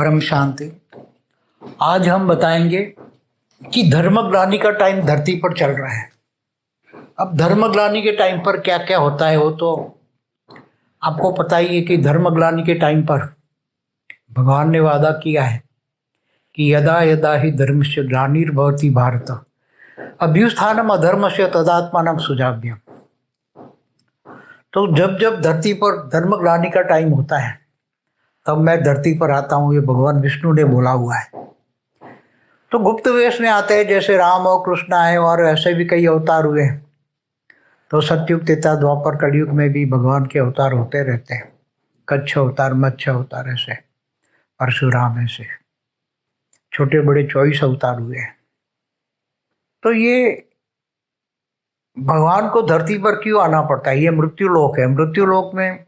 परम शांति। आज हम बताएँगे कि धर्मग्लानी का टाइम धरती पर चल रहा है। अब धर्मग्लानी के टाइम पर क्या क्या होता है वो तो आपको पता ही है कि धर्मग्लानी के टाइम पर भगवान ने वादा किया है कि यदा यदा ही धर्म से ग्लानिर्भवती भारत। अभ्युत्थानम अधर्म से तदात्मान सुजाभ्यम तो जब जब धरती पर धर्मग्लानी का टाइम होता है तब मैं धरती पर आता हूँ, ये भगवान विष्णु ने बोला हुआ है। तो गुप्त वेश में आते हैं, जैसे राम और कृष्ण आए और ऐसे भी कई अवतार हुए तो सत्युग तेता द्वापर, कलयुग में भी भगवान के अवतार होते रहते हैं। कच्छ अवतार मच्छ अवतार ऐसे, परशुराम ऐसे छोटे बड़े चौबीस अवतार हुए हैं। तो ये भगवान को धरती पर क्यों आना पड़ता है? ये मृत्यु लोक है। मृत्यु लोक में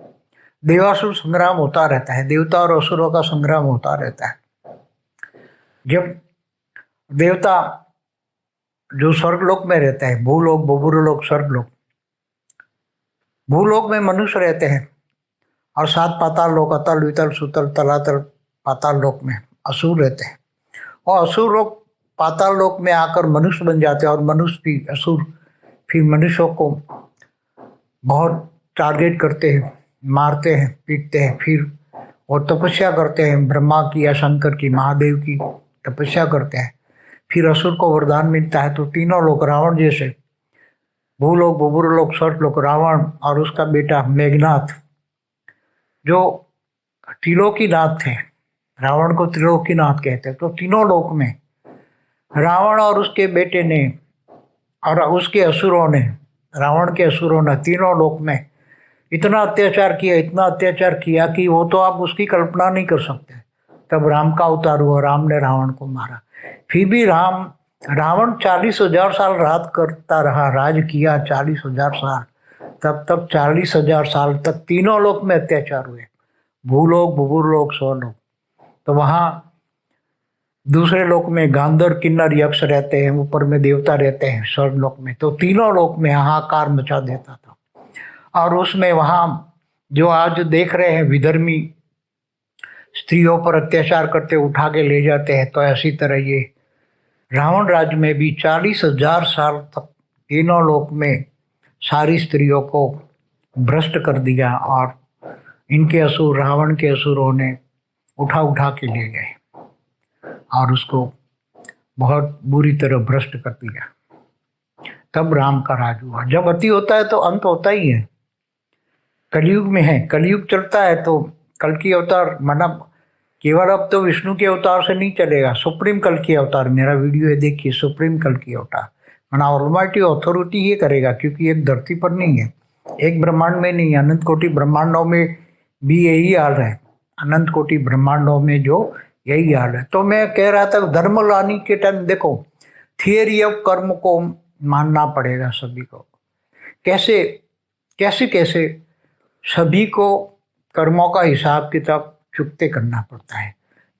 देवासुर संग्राम होता रहता है, देवता और असुरों का संग्राम होता रहता है। जब देवता जो स्वर्गलोक में रहते हैं, भूलोक बबुरलोक स्वर्गलोक, भूलोक में मनुष्य रहते हैं और सात पाताल लोक, अतल वितल सुतल, तलातल पाताल लोक में असुर रहते हैं। और असुर लोग पाताल लोक में आकर मनुष्य बन जाते हैं और मनुष्य भी असुर, फिर मनुष्यों को बहुत टारगेट करते हैं। मारते हैं, पीटते हैं, फिर वो तपस्या करते हैं, ब्रह्मा की या शंकर की, महादेव की तपस्या करते हैं। फिर असुर को वरदान मिलता है तो तीनों लोग रावण जैसे भूलोक बुबुरलोक स्वर्गलोक रावण और उसका बेटा मेघनाथ, जो त्रिलोकीनाथ थे रावण को त्रिलोकीनाथ कहते हैं। तो तीनों लोक में रावण और उसके बेटे ने और उसके असुरों ने, रावण के असुरों ने तीनों लोक में इतना अत्याचार किया, इतना अत्याचार किया कि वो तो आप उसकी कल्पना नहीं कर सकते। तब राम का अवतार हुआ, राम ने रावण को मारा। फिर भी राम, रावण चालीस हज़ार साल रात करता रहा, राज किया चालीस हज़ार साल। तब तक चालीस हज़ार साल तक तीनों लोक में अत्याचार हुए। भूलोक, बुबुरलोक, स्वलोक। तो वहाँ दूसरे लोक में गांधर, किन्नर, यक्ष रहते हैं, ऊपर में देवता रहते हैं स्वर्ग लोक में। तो तीनों लोक में हाहाकार मचा देता था। और उसमें वहाँ जो आज देख रहे हैं विधर्मी स्त्रियों पर अत्याचार करते उठा के ले जाते हैं तो ऐसी तरह ये रावण राज्य में भी चालीस हज़ार साल तक तीनों लोक में सारी स्त्रियों को भ्रष्ट कर दिया और इनके असुर, रावण के असुरों ने उठा उठा के ले गए और उसको बहुत बुरी तरह भ्रष्ट कर दिया। तब राम का राज हुआ। जब अति होता है तो अंत होता ही है। कलयुग में है, कलयुग चलता है तो कल की अवतार मतलब केवल अब तो विष्णु के अवतार से नहीं चलेगा, सुप्रीम कल की अवतार, मेरा वीडियो है, देखिए, सुप्रीम कल की अवतार। मना ऑलमाइटी अथॉरिटी ये करेगा, क्योंकि एक धरती पर नहीं है, एक ब्रह्मांड में नहीं अनंत कोटि ब्रह्मांडों में भी यही हाल है, अनंत कोटि ब्रह्मांडों में जो यही हाल है। तो मैं कह रहा था, धर्म लानी के टाइम देखो थियरी ऑफ़ कर्म को मानना पड़ेगा सभी को। कैसे कैसे कैसे सभी को कर्मों का हिसाब किताब चुकते करना पड़ता है।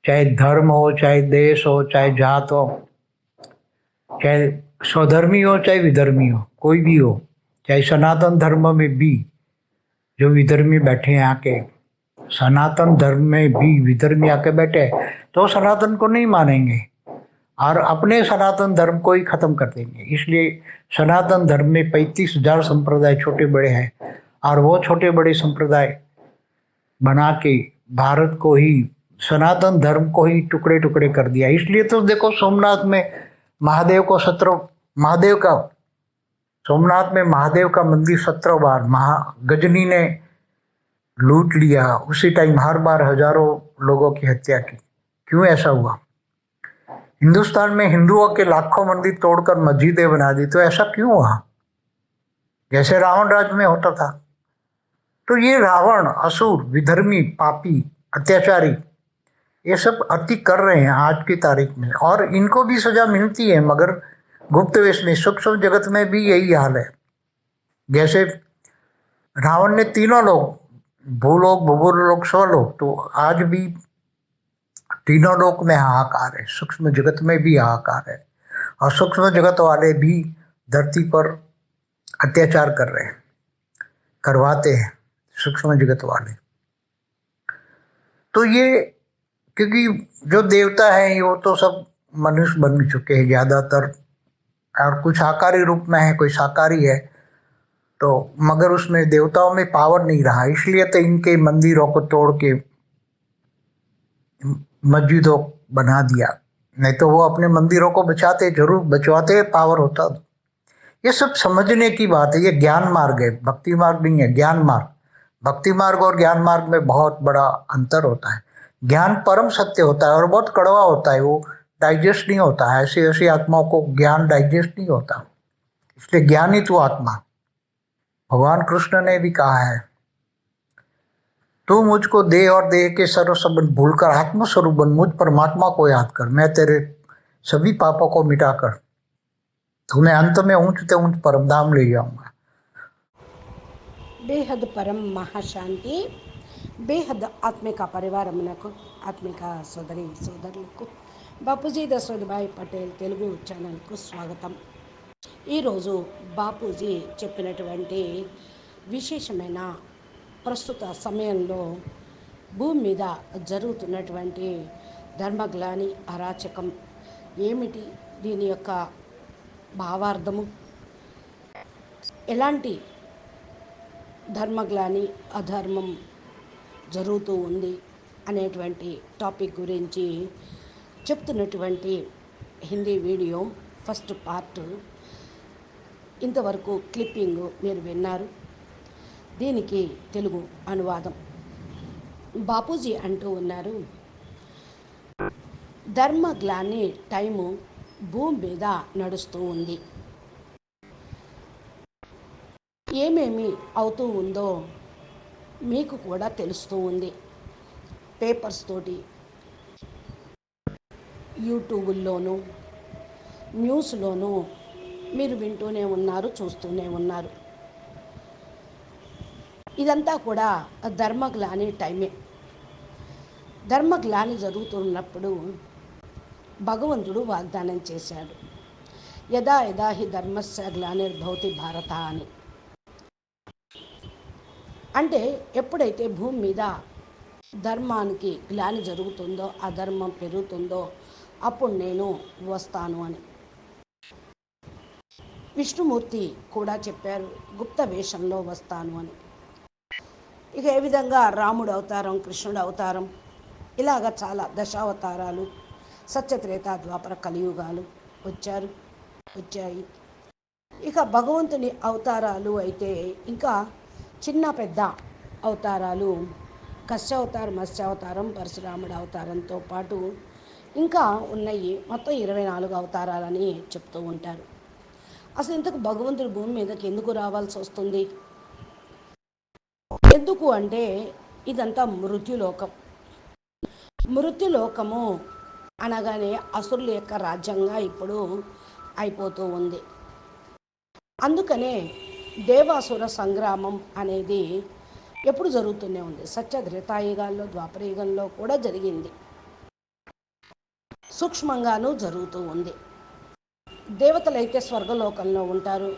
चाहे धर्म हो, चाहे देश हो, चाहे जात हो, चाहे स्वधर्मी हो, चाहे विधर्मी हो, कोई भी हो, चाहे सनातन धर्म में भी जो विधर्मी बैठे हैं आके, सनातन धर्म में भी विधर्मी आके बैठे तो सनातन को नहीं मानेंगे और अपने सनातन धर्म को ही खत्म कर देंगे। इसलिए सनातन धर्म में पैंतीस हज़ार संप्रदाय छोटे बड़े हैं और वो छोटे बड़े संप्रदाय बना के भारत को ही, सनातन धर्म को ही टुकड़े टुकड़े कर दिया। इसलिए तो देखो सोमनाथ में महादेव को सत्रह, महादेव का, सोमनाथ में महादेव का मंदिर सत्रह बार, महा गजनी ने लूट लिया। उसी टाइम हर बार हज़ारों लोगों की हत्या की। क्यों ऐसा हुआ? हिंदुस्तान में हिंदुओं के लाखों मंदिर तोड़कर मस्जिदें बना दी तो ऐसा क्यों हुआ? जैसे रावण राज में होता था। तो ये रावण, असुर, विधर्मी, पापी, अत्याचारी, ये सब अति कर रहे हैं आज की तारीख में। और इनको भी सजा मिलती है, मगर गुप्त वेश में, सूक्ष्म जगत में भी यही हाल है। जैसे रावण ने तीनों लोग, भूलोक भूगोल लोग सौ लोग तो आज भी तीनों लोक में हाहाकार है, सूक्ष्म जगत में भी हाहाकार है। और सूक्ष्म जगत वाले भी धरती पर अत्याचार कर रहे हैं, करवाते हैं। सूक्ष्म जगत वाले। तो ये, क्योंकि जो देवता है, वो तो सब मनुष्य बन चुके हैं ज़्यादातर। और कुछ आकारी रूप में है, कोई शाकाहारी है तो मगर उसमें देवताओं में पावर नहीं रहा। इसलिए तो इनके मंदिरों को तोड़ के मस्जिदों बना दिया। नहीं तो वो अपने मंदिरों को बचाते, ज़रूर बचवाते पावर होता। ये सब समझने की बात है, ये ज्ञान मार्ग है, भक्ति मार्ग नहीं है, ज्ञान मार्ग। भक्ति मार्ग और ज्ञान मार्ग में बहुत बड़ा अंतर होता है। ज्ञान परम सत्य होता है और बहुत कड़वा होता है, वो डाइजेस्ट नहीं होता। है ऐसी ऐसी आत्माओं को ज्ञान डाइजेस्ट नहीं होता। इसलिए ज्ञानी तू आत्मा। भगवान कृष्ण ने भी कहा है, तू मुझको देह और देह के सर्व संबंध भूलकर आत्मस्वरूप बन। मुझ परमात्मा को याद कर। मैं तेरे सभी पापों को मिटाकर, तुम्हें अंत में ऊंचते ऊंच परमधाम ले जाऊँगा। బేహద్ పరం మహాశాంతి బేహద్ ఆత్మిక పరివారమునకు ఆత్మిక సోదరి సోదరులకు బాపూజీ దశరథభాయ్ పటేల్ తెలుగు ఛానల్కు స్వాగతం. ఈరోజు బాపూజీ చెప్పినటువంటి విశేషమైన ప్రస్తుత సమయంలో భూమి మీద జరుగుతున్నటువంటి ధర్మగ్లాని అరాచకం ఏమిటి? దీని యొక్క భావార్థము. ఎలాంటి ధర్మగ్లాని అధర్మం జరుగుతూ ఉంది అనేటువంటి టాపిక్ గురించి చెప్తున్నటువంటి హిందీ వీడియో ఫస్ట్ పార్ట్. ఇంతవరకు క్లిప్పింగ్ మీరు విన్నారు. దీనికి తెలుగు అనువాదం. బాపూజీ అంటూ ఉన్నారు. ధర్మగ్లాని టైము భూమి మీద నడుస్తూ ఉంది. ఏమేమి అవుతూ ఉందో మీకు కూడా తెలుస్తూ ఉంది. పేపర్స్ తోటి యూట్యూబుల్లోనూ న్యూస్లోనూ మీరు వింటూనే ఉన్నారు చూస్తూనే ఉన్నారు. ఇదంతా కూడా ధర్మగ్లాని టైమే. ధర్మగ్లాని జరుగుతున్నప్పుడు భగవంతుడు వాగ్దానం చేశాడు. యదా యదా హి ధర్మస్య గ్లానిర్భవతి భారత అని. అంటే ఎప్పుడైతే భూమి మీద ధర్మానికి గ్లాని జరుగుతుందో అధర్మం పెరుగుతుందో అప్పుడు నేను వస్తాను అని. విష్ణుమూర్తి కూడా చెప్పారు గుప్త వేషంలో వస్తాను అని. ఇక ఏ విధంగా రాముడు అవతారం కృష్ణుడు అవతారం ఇలాగ చాలా దశావతారాలు సత్యత్రేత ద్వాపర కలియుగాలు వచ్చారు వచ్చాయి. ఇక భగవంతుని అవతారాలు అయితే ఇంకా చిన్న పెద్ద అవతారాలు కశ్యావతారం మత్స్యావతారం పరశురాముడు అవతారంతో పాటు ఇంకా ఉన్నాయి. మొత్తం ఇరవై నాలుగు అవతారాలని చెప్తూ ఉంటారు. అసలు ఇంతకు భగవంతుడు భూమి మీదకి ఎందుకు రావాల్సి వస్తుంది? ఎందుకు అంటే ఇదంతా మృత్యులోకం. మృత్యులోకము అనగానే అసురుల యొక్క రాజ్యంగా ఇప్పుడు అయిపోతూ ఉంది. అందుకనే దేవాసుర సంగ్రామం అనేది ఎప్పుడు జరుగుతూనే ఉంది. సత్య త్రేతాయుగాల్లో ద్వాపరయుగంలో కూడా జరిగింది. సూక్ష్మంగానూ జరుగుతూ ఉంది. దేవతలైతే స్వర్గలోకంలో ఉంటారు.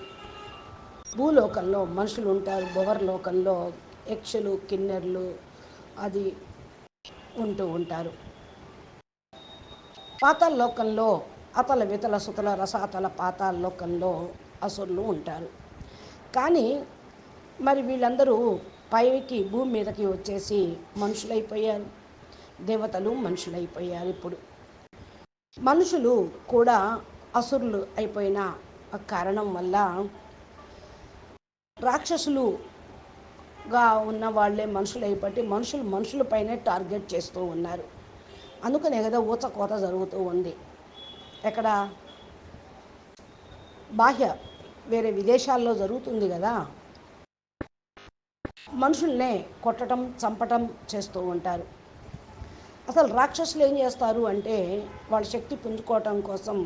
భూలోకంలో మనుషులు ఉంటారు. భువర్లోకంలో యక్షులు కిన్నెర్లు అది ఉంటూ ఉంటారు. పాతాల లోకంలో అతల వితల సుతల రసాతల పాతాల లోకంలో అసురులు ఉంటారు. కానీ మరి వీళ్ళందరూ పైకి భూమి మీదకి వచ్చేసి మనుషులైపోయారు. దేవతలు మనుషులైపోయారు ఇప్పుడు. మనుషులు కూడా అసురులు అయిపోయిన కారణం వల్ల రాక్షసులుగా ఉన్న వాళ్ళే మనుషులు అయిపోయి మనుషులు మనుషులపైనే టార్గెట్ చేస్తూ ఉన్నారు. అందుకనే కదా ఊచకోత జరుగుతూ ఉంది. ఎక్కడ? బాహ్య వేరే విదేశాల్లో జరుగుతుంది కదా. మనుషుల్నే కొట్టడం చంపటం చేస్తూ ఉంటారు. అసలు రాక్షసులు ఏం చేస్తారు అంటే వాళ్ళ శక్తి పుంజుకోవటం కోసం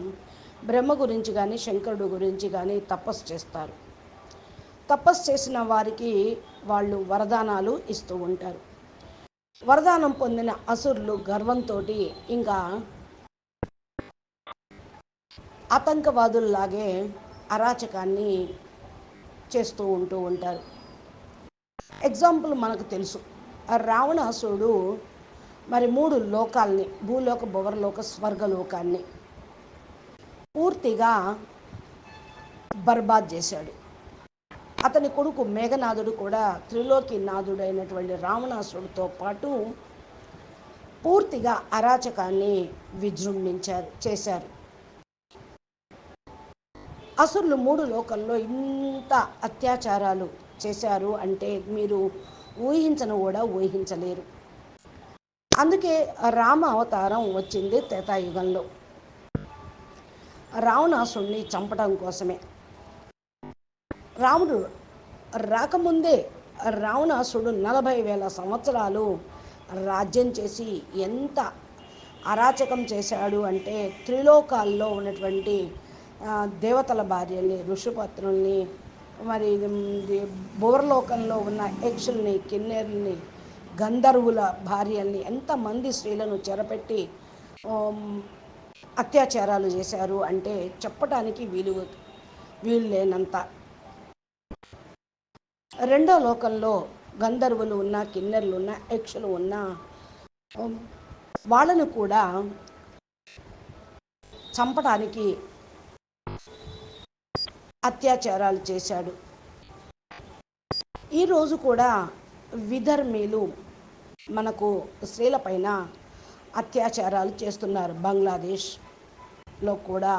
బ్రహ్మ గురించి కానీ శంకరుడు గురించి కానీ తపస్సు చేస్తారు. తపస్సు చేసిన వారికి వాళ్ళు వరదానాలు ఇస్తూ ఉంటారు. వరదానం పొందిన అసురులు గర్వంతో ఇంకా ఆతంకవాదుల్లాగే అరాచకాన్ని చేస్తూ ఉంటూ ఉంటారు. ఎగ్జాంపుల్ మనకు తెలుసు. రావణాసుడు మరి మూడు లోకాల్ని భూలోక భువర్లోక స్వర్గలోకాన్ని పూర్తిగా బర్బాద్ చేశాడు. అతని కొడుకు మేఘనాథుడు కూడా త్రిలోకి నాథుడు అయినటువంటి రావణాసుడితో పాటు పూర్తిగా అరాచకాన్ని విజృంభించారు చేశారు. అసురులు మూడు లోకంలో ఇంత అత్యాచారాలు చేశారు అంటే మీరు ఊహించను కూడా ఊహించలేరు. అందుకే రామ అవతారం వచ్చింది త్రేతాయుగంలో. రావణాసుడిని చంపడం కోసమే. రాముడు రాకముందే రావణాసుడు నలభై వేల సంవత్సరాలు రాజ్యం చేసి ఎంత అరాచకం చేశాడు అంటే త్రిలోకాల్లో ఉన్నటువంటి దేవతల భార్యల్ని ఋషిపత్రుల్ని మరి భూవర్లోకంలో ఉన్న యక్షుల్ని కిన్నెర్ని గంధర్వుల భార్యల్ని ఎంతమంది స్త్రీలను చెరపెట్టి అత్యాచారాలు చేశారు అంటే చెప్పటానికి వీలు వీలు లేనంత. రెండో లోకంలో గంధర్వులు ఉన్న కిన్నెర్లు ఉన్న యక్షులు ఉన్న వాళ్ళను కూడా చంపడానికి అత్యాచారాలు చేశాడు. ఈరోజు కూడా విధర్మీలు మనకు స్త్రీలపైన అత్యాచారాలు చేస్తున్నారు. బంగ్లాదేశ్లో కూడా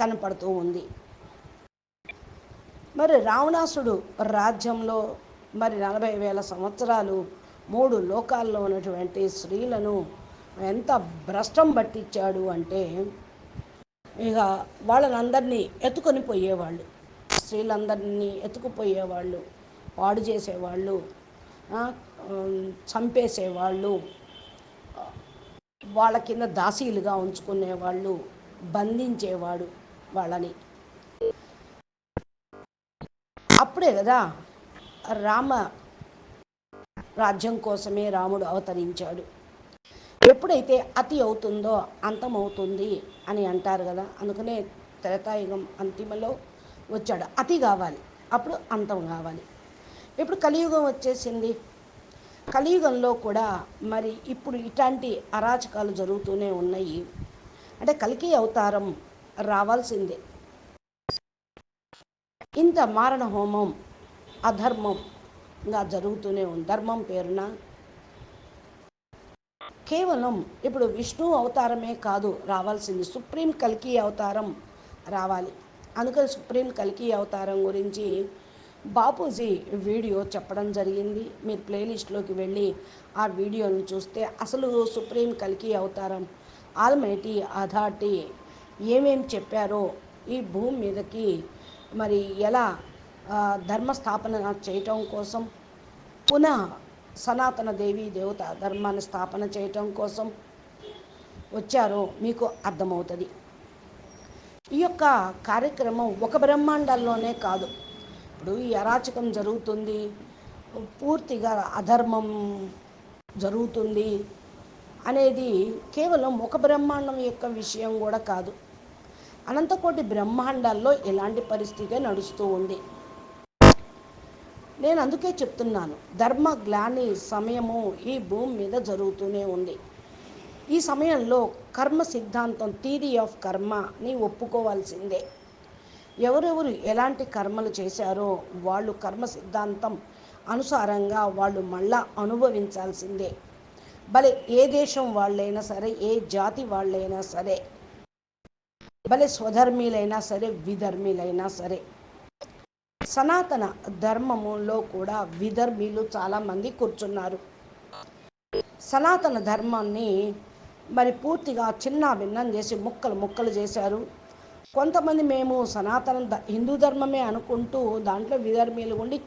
కనపడుతూ ఉంది. మరి రావణాసుడు రాజ్యంలో మరి నలభై వేల సంవత్సరాలు మూడు లోకాల్లో ఉన్నటువంటి స్త్రీలను ఎంత భ్రష్టం పట్టించాడు అంటే ఇక వాళ్ళనందరినీ ఎత్తుకొని పోయేవాళ్ళు. స్త్రీలందరినీ ఎత్తుకుపోయేవాళ్ళు పాడు చేసేవాళ్ళు చంపేసేవాళ్ళు వాళ్ళ కింద దాసీలుగా ఉంచుకునేవాళ్ళు బంధించేవాడు వాళ్ళని. అప్పుడే కదా రామ రాజ్యం కోసమే రాముడు అవతరించాడు. ఎప్పుడైతే అతి అవుతుందో అంతమవుతుంది అని అంటారు కదా అందుకనే త్రేతాయుగం అంతిమలో వచ్చాడు. అతి కావాలి అప్పుడు అంతం కావాలి. ఇప్పుడు కలియుగం వచ్చేసింది. కలియుగంలో కూడా మరి ఇప్పుడు ఇట్లాంటి అరాచకాలు జరుగుతూనే ఉన్నాయి. అంటే కలికి అవతారం రావాల్సిందే. ఇంత మారణ హోమం అధర్మంగా జరుగుతూనే ఉంది. ధర్మం పేరున కేవలం ఇప్పుడు విష్ణు అవతారమే కాదు రావాల్సింది సుప్రీం కల్కి అవతారం రావాలి. అందుకని సుప్రీం కల్కి అవతారం గురించి బాపూజీ వీడియో చెప్పడం జరిగింది. మీరు ప్లేలిస్ట్లోకి వెళ్ళి ఆ వీడియోను చూస్తే అసలు సుప్రీం కల్కి అవతారం ఆల్మైటీ అథార్టీ ఏమేం చెప్పారో ఈ భూమి మీదకి మరి ఎలా ధర్మస్థాపన చేయటం కోసం పునః సనాతన దేవి దేవత ధర్మాన్ని స్థాపన చేయటం కోసం వచ్చారో మీకు అర్థమవుతుంది. ఈ యొక్క కార్యక్రమం ఒక బ్రహ్మాండాల్లోనే కాదు. ఇప్పుడు ఈ అరాచకం జరుగుతుంది పూర్తిగా అధర్మం జరుగుతుంది అనేది కేవలం ఒక బ్రహ్మాండం యొక్క విషయం కూడా కాదు. అనంతకోటి బ్రహ్మాండాల్లో ఎలాంటి పరిస్థితే నడుస్తూ ఉంది. నేను అందుకే చెప్తున్నాను. ధర్మ గ్లాని సమయము ఈ భూమి మీద జరుగుతూనే ఉంది. ఈ సమయంలో కర్మ సిద్ధాంతం థీరీ ఆఫ్ కర్మని ఒప్పుకోవాల్సిందే. ఎవరెవరు ఎలాంటి కర్మలు చేశారో వాళ్ళు కర్మ సిద్ధాంతం అనుసారంగా వాళ్ళు మళ్ళా అనుభవించాల్సిందే. భలే ఏ దేశం వాళ్ళైనా సరే ఏ జాతి వాళ్ళైనా సరే భలే స్వధర్మీలైనా సరే విధర్మీలైనా సరే సనాతన ధర్మములో కూడా విధర్మీలు చాలామంది కూర్చున్నారు. సనాతన ధర్మాన్ని మరి పూర్తిగా చిన్న భిన్నం చేసి ముక్కలు ముక్కలు చేశారు. కొంతమంది మేము సనాతన హిందూ ధర్మమే అనుకుంటూ దాంట్లో విధర్మీలు ఉండి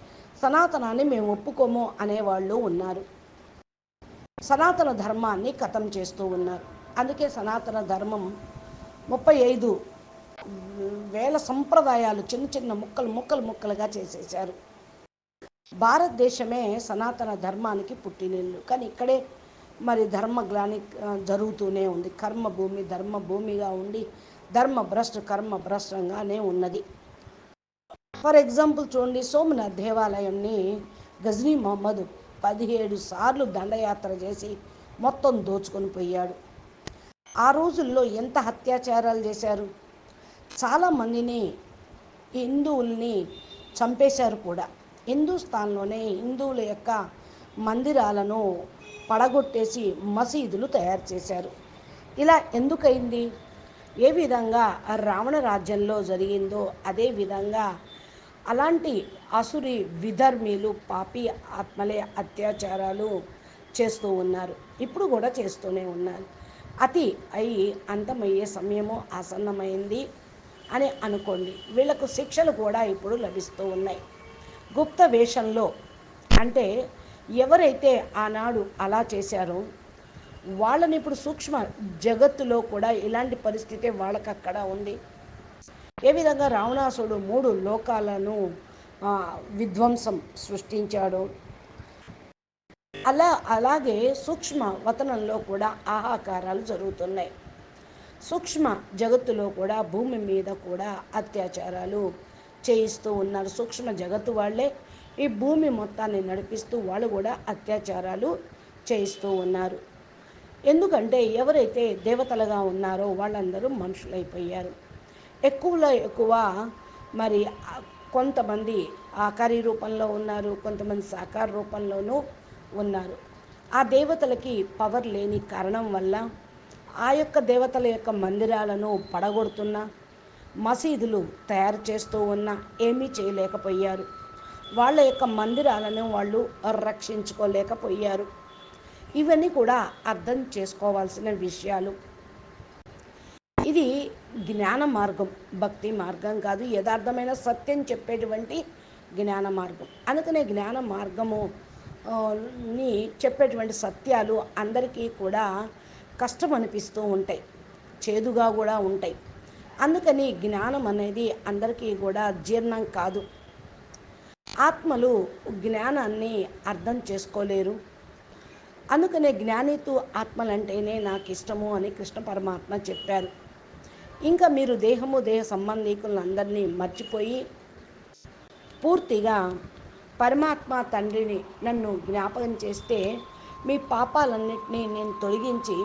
సనాతనాన్ని మేము ఒప్పుకోము అనేవాళ్ళు ఉన్నారు. సనాతన ధర్మాన్ని కథం చేస్తూ ఉన్నారు. అందుకే సనాతన ధర్మం ముప్పై ఐదు వేల సంప్రదాయాలు చిన్న చిన్న ముక్కలు ముక్కలు ముక్కలుగా చేసేసారు భారతదేశమే సనాతన ధర్మానికి పుట్టినిల్లు. కానీ ఇక్కడే మరి ధర్మ గ్లాని జరుగుతూనే ఉంది. కర్మ భూమి ధర్మ భూమిగా ఉండి ధర్మ భ్రష్ట కర్మ భ్రష్టంగానే ఉన్నది. ఫర్ ఎగ్జాంపుల్ చూడండి సోమనాథ్ దేవాలయాన్ని గజనీ మహమ్మద్ పదిహేడు సార్లు దండయాత్ర చేసి మొత్తం దోచుకొని పోయాడు. ఆ రోజుల్లో ఎంత అత్యాచారాలు చేశారు? చాలామందిని హిందువుల్ని చంపేశారు కూడా. హిందూస్థాన్లోనే హిందువుల యొక్క మందిరాలను పడగొట్టేసి మసీదులు తయారు చేశారు. ఇలా ఎందుకైంది? ఏ విధంగా రావణ రాజ్యంలో జరిగిందో అదే విధంగా అలాంటి అసురి విధర్మీలు పాపి ఆత్మలే అత్యాచారాలు చేస్తూ ఉన్నారు. ఇప్పుడు కూడా చేస్తూనే ఉన్నారు. అతి అయి అంతమయ్యే సమయము ఆసన్నమైంది. అని అనుకోండి. వీళ్ళకు శిక్షలు కూడా ఇప్పుడు లభిస్తూ ఉన్నాయి. గుప్త వేషంలో అంటే ఎవరైతే ఆనాడు అలా చేశారో వాళ్ళని ఇప్పుడు సూక్ష్మ జగత్తులో కూడా ఇలాంటి పరిస్థితి వాళ్ళకి అక్కడ ఉంది. ఏ విధంగా రావణాసుడు మూడు లోకాలను విధ్వంసం సృష్టించాడు అలా అలాగే సూక్ష్మ వతనంలో కూడా ఆహాకారాలు జరుగుతున్నాయి. సూక్ష్మ జగత్తులో కూడా భూమి మీద కూడా అత్యాచారాలు చేయిస్తూ ఉన్నారు. సూక్ష్మ జగత్తు వాళ్ళే ఈ భూమి మొత్తాన్ని నడిపిస్తూ వాళ్ళు కూడా అత్యాచారాలు చేయిస్తూ ఉన్నారు. ఎందుకంటే ఎవరైతే దేవతలుగా ఉన్నారో వాళ్ళందరూ మనుషులైపోయారు. ఎక్కువలో ఎక్కువ మరి ఆ కొంతమంది ఆకారి రూపంలో ఉన్నారు కొంతమంది సాకార రూపంలోనూ ఉన్నారు. ఆ దేవతలకి పవర్ లేని కారణం వల్ల ఆ యొక్క దేవతల యొక్క మందిరాలను పడగొడుతున్న మసీదులు తయారు చేస్తూ ఉన్నా ఏమీ చేయలేకపోయారు. వాళ్ళ యొక్క మందిరాలను వాళ్ళు రక్షించుకోలేకపోయారు. ఇవన్నీ కూడా అర్థం చేసుకోవాల్సిన విషయాలు. ఇది జ్ఞాన మార్గం భక్తి మార్గం కాదు యథార్థమైన సత్యం చెప్పేటువంటి జ్ఞాన మార్గం. అందుకనే జ్ఞాన మార్గము ని చెప్పేటువంటి సత్యాలు అందరికీ కూడా కష్టం అనిపిస్తూ ఉంటాయి. చేదుగా కూడా ఉంటాయి. అందుకని జ్ఞానం అనేది అందరికీ కూడా జీర్ణం కాదు. ఆత్మలు జ్ఞానాన్ని అర్థం చేసుకోలేరు. అందుకనే జ్ఞానితు ఆత్మలంటేనే నాకు ఇష్టము అని కృష్ణ పరమాత్మ చెప్పారు. ఇంకా మీరు దేహము దేహ సంబంధికులందరినీ మర్చిపోయి పూర్తిగా పరమాత్మ తండ్రిని నన్ను జ్ఞాపకం చేస్తే మీ పాపాలన్నింటినీ నేను తొలగించి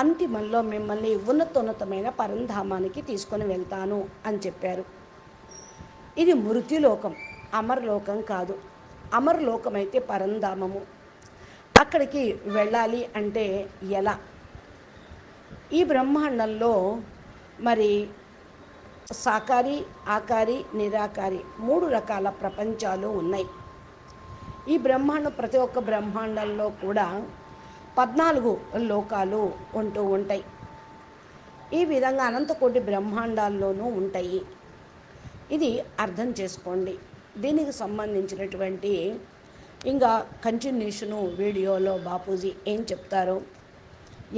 అంతిమంలో మిమ్మల్ని ఉన్నతోన్నతమైన పరంధామానికి తీసుకొని వెళ్తాను అని చెప్పారు. ఇది మృత్యులోకం అమరలోకం కాదు. అమరలోకం అయితే పరంధామము. అక్కడికి వెళ్ళాలి అంటే ఎలా? ఈ బ్రహ్మాండంలో మరి సాకారి ఆకారి నిరాకారి మూడు రకాల ప్రపంచాలు ఉన్నాయి. ఈ బ్రహ్మాండం ప్రతి ఒక్క బ్రహ్మాండంలో కూడా పద్నాలుగు లోకాలు ఉంటూ ఉంటాయి. ఈ విధంగా అనంతకోటి బ్రహ్మాండాల్లోనూ ఉంటాయి. ఇది అర్థం చేసుకోండి. దీనికి సంబంధించినటువంటి ఇంకా కంటిన్యూషను వీడియోలో బాపూజీ ఏం చెప్తారో?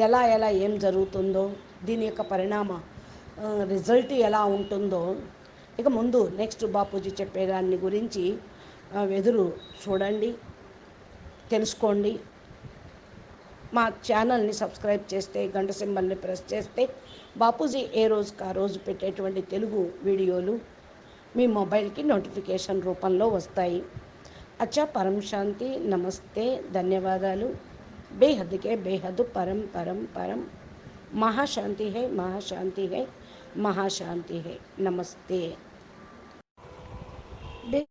ఎలా ఎలా ఏం జరుగుతుందో దీని యొక్క పరిణామ రిజల్ట్ ఎలా ఉంటుందో ఇక ముందు నెక్స్ట్ బాపూజీ చెప్పేదాన్ని గురించి ఎదురు చూడండి తెలుసుకోండి. మా ఛానల్ని సబ్స్క్రైబ్ చేస్తే గంట సింబల్ని ప్రెస్ చేస్తే బాపూజీ ఏ రోజుకి ఆ రోజు పెట్టేటువంటి తెలుగు వీడియోలు మీ మొబైల్కి నోటిఫికేషన్ రూపంలో వస్తాయి. అచ్చా పరం శాంతి నమస్తే ధన్యవాదాలు. బేహద్కే బేహద్ పరం పరం పరం. మహాశాంతి హై మహాశాంతి హై మహాశాంతి హై నమస్తే.